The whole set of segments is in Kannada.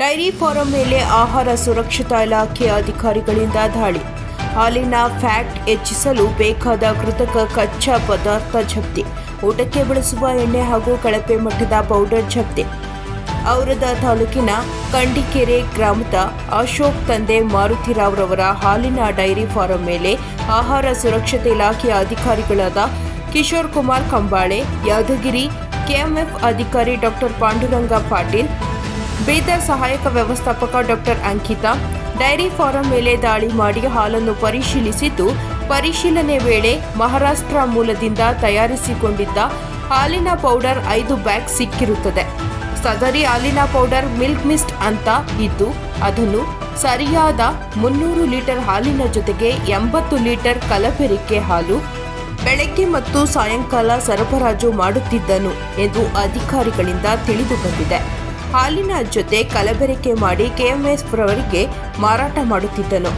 ಡೈರಿ ಫಾರಂ ಮೇಲೆ ಆಹಾರ ಸುರಕ್ಷತಾ ಇಲಾಖೆ ಅಧಿಕಾರಿಗಳಿಂದ ದಾಳಿ. ಹಾಲಿನ ಫ್ಯಾಟ್ ಹೆಚ್ಚಿಸಲು ಬೇಕಾದ ಕೃತಕ ಕಚ್ಚಾ ಪದಾರ್ಥ ಜಪ್ತಿ, ಊಟಕ್ಕೆ ಬಳಸುವ ಎಣ್ಣೆ ಹಾಗೂ ಕಳಪೆ ಮಟ್ಟದ ಪೌಡರ್ ಜಪ್ತಿ. ಔರದ ತಾಲೂಕಿನ ಕಂಡಿಕೆರೆ ಗ್ರಾಮದ ಅಶೋಕ್ ತಂದೆ ಮಾರುತಿರಾವ್ರವರ ಹಾಲಿನ ಡೈರಿ ಫಾರಂ ಮೇಲೆ ಆಹಾರ ಸುರಕ್ಷತೆ ಇಲಾಖೆಯ ಅಧಿಕಾರಿಗಳಾದ ಕಿಶೋರ್ ಕುಮಾರ್ ಕಂಬಾಳೆ, ಯಾದಗಿರಿ ಕೆಎಂಎಫ್ ಅಧಿಕಾರಿ ಡಾಕ್ಟರ್ ಪಾಂಡುರಂಗ ಪಾಟೀಲ್ ಬೀದರ್ ಸಹಾಯಕ ವ್ಯವಸ್ಥಾಪಕ ಡಾಕ್ಟರ್ ಅಂಕಿತಾ ಡೈರಿ ಫಾರಂ ಮೇಲೆ ದಾಳಿ ಮಾಡಿ ಹಾಲನ್ನು ಪರಿಶೀಲಿಸಿದ್ದು, ಪರಿಶೀಲನೆ ವೇಳೆ ಮಹಾರಾಷ್ಟ್ರ ಮೂಲದಿಂದ ತಯಾರಿಸಿಕೊಂಡಿದ್ದ ಹಾಲಿನ ಪೌಡರ್ ಐದು ಬ್ಯಾಗ್ ಸಿಕ್ಕಿರುತ್ತದೆ. ಸದರಿ ಹಾಲಿನ ಪೌಡರ್ ಮಿಲ್ಕ್ ಮಿಸ್ಟ್ ಅಂತ ಇದ್ದು, ಅದನ್ನು ಸರಿಯಾದ ಮುನ್ನೂರು ಲೀಟರ್ ಹಾಲಿನ ಜೊತೆಗೆ ಎಂಬತ್ತು ಲೀಟರ್ ಕಲಬೆರಿಕೆ ಹಾಲು, ಬೆಳಗ್ಗೆ ಮತ್ತು ಸಾಯಂಕಾಲ ಸರಬರಾಜು ಮಾಡುತ್ತಿದ್ದನು ಎಂದು ಅಧಿಕಾರಿಗಳಿಂದ ತಿಳಿದು ಬಂದಿದೆ ಹಾಲಿನ ಜೊತೆ ಕಲಬೆರಕೆ ಮಾಡಿ ಕೆಎಂಎಫ್ ರವರಿಗೆ ಮಾರಾಟ ಮಾಡುತ್ತಿದ್ದನು.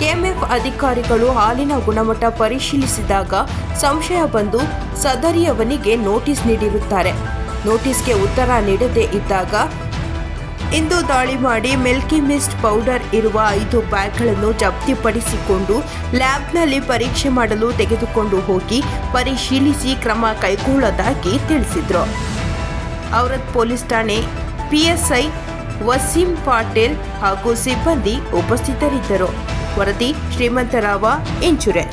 ಕೆಎಂಎಫ್ ಅಧಿಕಾರಿಗಳು ಹಾಲಿನ ಗುಣಮಟ್ಟ ಪರಿಶೀಲಿಸಿದಾಗ ಸಂಶಯ ಬಂದು ಸದರಿಯವನಿಗೆ ನೋಟಿಸ್ ನೀಡಿರುತ್ತಾರೆ. ನೋಟಿಸ್ಗೆ ಉತ್ತರ ನೀಡದೇ ಇದ್ದಾಗ ಇಂದು ದಾಳಿ ಮಾಡಿ ಮಿಲ್ಕಿ ಮಿಸ್ಟ್ ಪೌಡರ್ ಇರುವ ಐದು ಬ್ಯಾಗ್ಗಳನ್ನು ಜಪ್ತಿಪಡಿಸಿಕೊಂಡು ಲ್ಯಾಬ್ನಲ್ಲಿ ಪರೀಕ್ಷೆ ಮಾಡಲು ತೆಗೆದುಕೊಂಡು ಹೋಗಿ ಪರಿಶೀಲಿಸಿ ಕ್ರಮ ಕೈಗೊಳ್ಳದಾಗಿ ತಿಳಿಸಿದರು. ಔರತ್ ಪೊಲೀಸ್ ಠಾಣೆ ಪಿಎಸ್ಐ ವಸೀಂ ಪಾಟೀಲ್ ಹಾಗೂ ಸಿಬ್ಬಂದಿ ಉಪಸ್ಥಿತರಿದ್ದರು. ವರದಿ ಶ್ರೀಮಂತರಾವ ಇಂಚುರೆ